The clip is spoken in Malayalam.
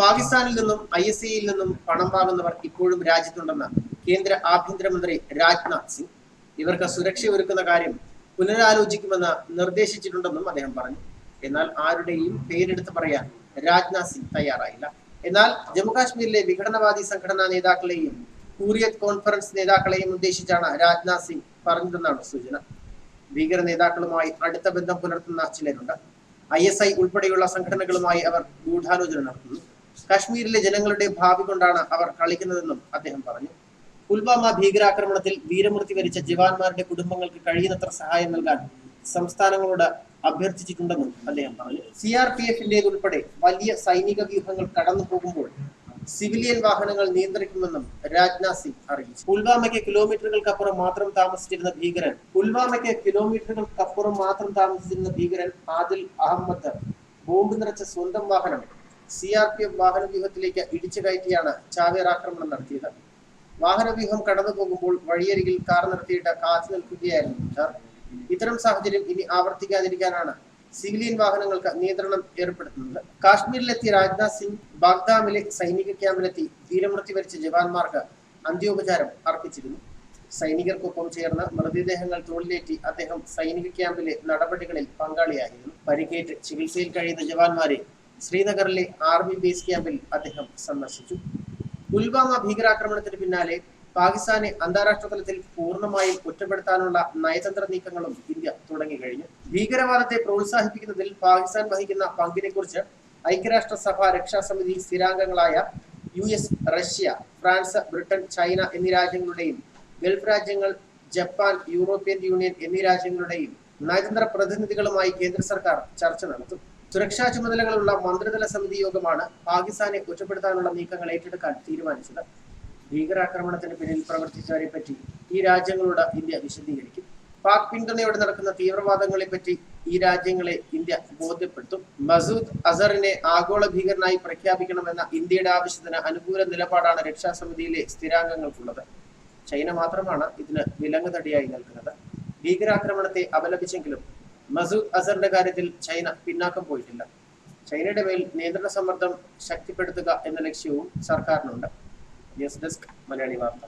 പാകിസ്ഥാനിൽ നിന്നും ഐ എസ് ഐയിൽ നിന്നും പണം വാങ്ങുന്നവർ ഇപ്പോഴും രാജ്യത്തുണ്ടെന്ന് കേന്ദ്ര ആഭ്യന്തരമന്ത്രി രാജ്നാഥ് സിംഗ്. ഇവർക്ക് സുരക്ഷ ഒരുക്കുന്ന കാര്യം പുനരാലോചിക്കുമെന്ന് നിർദ്ദേശിച്ചിട്ടുണ്ടെന്നും അദ്ദേഹം പറഞ്ഞു. എന്നാൽ ആരുടെയും പേരെടുത്ത് പറയാൻ രാജ്നാഥ് സിംഗ് തയ്യാറായില്ല. എന്നാൽ ജമ്മുകാശ്മീരിലെ വിഘടനവാദി സംഘടനാ നേതാക്കളെയും ഹൂറിയത് കോൺഫറൻസ് നേതാക്കളെയും ഉദ്ദേശിച്ചാണ് രാജ്നാഥ് സിംഗ് പറഞ്ഞതെന്നാണ് സൂചന. ഭീകര നേതാക്കളുമായി അടുത്ത ബന്ധം പുലർത്തുന്ന ചിലരുണ്ട്. ഐ എസ് ഐ ഉൾപ്പെടെയുള്ള സംഘടനകളുമായി അവർ ഗൂഢാലോചന നടത്തുന്നു. കാശ്മീരിലെ ജനങ്ങളുടെ ഭാവി കൊണ്ടാണ് അവർ കളിക്കുന്നതെന്നും അദ്ദേഹം പറഞ്ഞു. പുൽവാമ ഭീകരാക്രമണത്തിൽ വീരമൃത്യു വരിച്ച ജവാന്മാരുടെ കുടുംബങ്ങൾക്ക് കഴിയുന്നത്ര സഹായം നൽകാൻ സംസ്ഥാനങ്ങളോട് അഭ്യർത്ഥിച്ചിട്ടുണ്ടെന്നും അദ്ദേഹം പറഞ്ഞു. സി ആർ പി എഫിന്റേതുൾപ്പെടെ വലിയ സൈനിക വ്യൂഹങ്ങൾ കടന്നു പോകുമ്പോൾ സിവിലിയൻ വാഹനങ്ങൾ നിയന്ത്രിക്കുമെന്നും രാജ്നാഥ് സിംഗ് അറിയിച്ചു. പുൽവാമയ്ക്ക് കിലോമീറ്ററുകൾക്കപ്പുറം മാത്രം താമസിച്ചിരുന്ന ഭീകരൻ പുൽവാമയ്ക്ക് കിലോമീറ്ററുകൾക്കപ്പുറം മാത്രം താമസിച്ചിരുന്ന ഭീകരൻ ആദിൽ അഹമ്മദ് ബോംബ് നിറച്ച സ്വന്തം വാഹനം സി ആർ പി എഫ് വാഹന വ്യൂഹത്തിലേക്ക് ഇടിച്ചു കയറ്റിയാണ് ചാവേർ ആക്രമണം നടത്തിയത്. വാഹനവ്യൂഹം കടന്നു പോകുമ്പോൾ വഴിയരികിൽ കാർ നിർത്തിയിട്ട് കാത്തു നിൽക്കുകയായിരുന്നു സർ ഇത്തരം സാഹചര്യം ഇനി ആവർത്തിക്കാതിരിക്കാനാണ് സിവിലിയൻ വാഹനങ്ങൾക്ക് നിയന്ത്രണം ഏർപ്പെടുത്തുന്നത്. കാശ്മീരിലെത്തി രാജ്നാഥ് സിംഗ് ബാഗ്ദാമിലെ സൈനിക ക്യാമ്പിലെത്തി വീരമൃത്യു വരിച്ച ജവാന്മാർക്ക് അന്ത്യോപചാരം അർപ്പിച്ചിരുന്നു. സൈനികർക്കൊപ്പം ചേർന്ന് മൃതദേഹങ്ങൾ തോളിലേറ്റി അദ്ദേഹം സൈനിക ക്യാമ്പിലെ നടപടികളിൽ പങ്കാളിയായിരുന്നു. പരിക്കേറ്റ് ചികിത്സയിൽ കഴിയുന്ന ജവാന്മാരെ ശ്രീനഗറിലെ ആർമി ബേസ് ക്യാമ്പിൽ അദ്ദേഹം സന്ദർശിച്ചു. പുൽവാമ ഭീകരാക്രമണത്തിന് പിന്നാലെ പാകിസ്ഥാനെ അന്താരാഷ്ട്ര തലത്തിൽ പൂർണമായും ഒറ്റപ്പെടുത്താനുള്ള നയതന്ത്ര നീക്കങ്ങളും ഇന്ത്യ തുടങ്ങിക്കഴിഞ്ഞു. ഭീകരവാദത്തെ പ്രോത്സാഹിപ്പിക്കുന്നതിൽ പാകിസ്ഥാൻ വഹിക്കുന്ന പങ്കിനെ കുറിച്ച് ഐക്യരാഷ്ട്രസഭ രക്ഷാസമിതി സ്ഥിരാംഗങ്ങളായ U S Russia France Britain China എന്നീ രാജ്യങ്ങളുടെയും ഗൾഫ് രാജ്യങ്ങൾ ജപ്പാൻ യൂറോപ്യൻ യൂണിയൻ എന്നീ രാജ്യങ്ങളുടെയും നയതന്ത്ര പ്രതിനിധികളുമായി കേന്ദ്ര സർക്കാർ ചർച്ച നടത്തും. സുരക്ഷാ ചുമതലകളുള്ള മന്ത്രിതല സമിതി യോഗമാണ് പാകിസ്ഥാനെ കുറ്റപ്പെടുത്താനുള്ള നീക്കങ്ങൾ ഏറ്റെടുക്കാൻ തീരുമാനിച്ചത്. ഭീകരാക്രമണത്തിന് പിന്നിൽ പ്രവർത്തിച്ചവരെ പറ്റി ഈ രാജ്യങ്ങളോട് ഇന്ത്യ വിശദീകരിക്കും. പാക് പിന്തുണയോടെ നടക്കുന്ന തീവ്രവാദങ്ങളെ പറ്റി ഈ രാജ്യങ്ങളെ ഇന്ത്യ ബോധ്യപ്പെടുത്തും. മസൂദ് അസറിനെ ആഗോള ഭീകരനായി പ്രഖ്യാപിക്കണമെന്ന ഇന്ത്യയുടെ ആവശ്യത്തിന് അനുകൂല നിലപാടാണ് രക്ഷാസമിതിയിലെ സ്ഥിരാംഗങ്ങൾക്കുള്ളത്. ചൈന മാത്രമാണ് ഇതിന് വിലങ്ങുതടിയായി നൽകുന്നത് ഭീകരാക്രമണത്തെ അപലപിച്ചെങ്കിലും മസൂദ് അസറിന്റെ കാര്യത്തിൽ ചൈന പിന്നാക്കം പോയിട്ടില്ല. ചൈനയുടെ മേൽ നിയന്ത്രണ സമ്മർദ്ദം ശക്തിപ്പെടുത്തുക എന്ന ലക്ഷ്യവും സർക്കാരിനുണ്ട്. ന്യൂസ് ഡെസ്ക് മലയാളി വാർത്ത.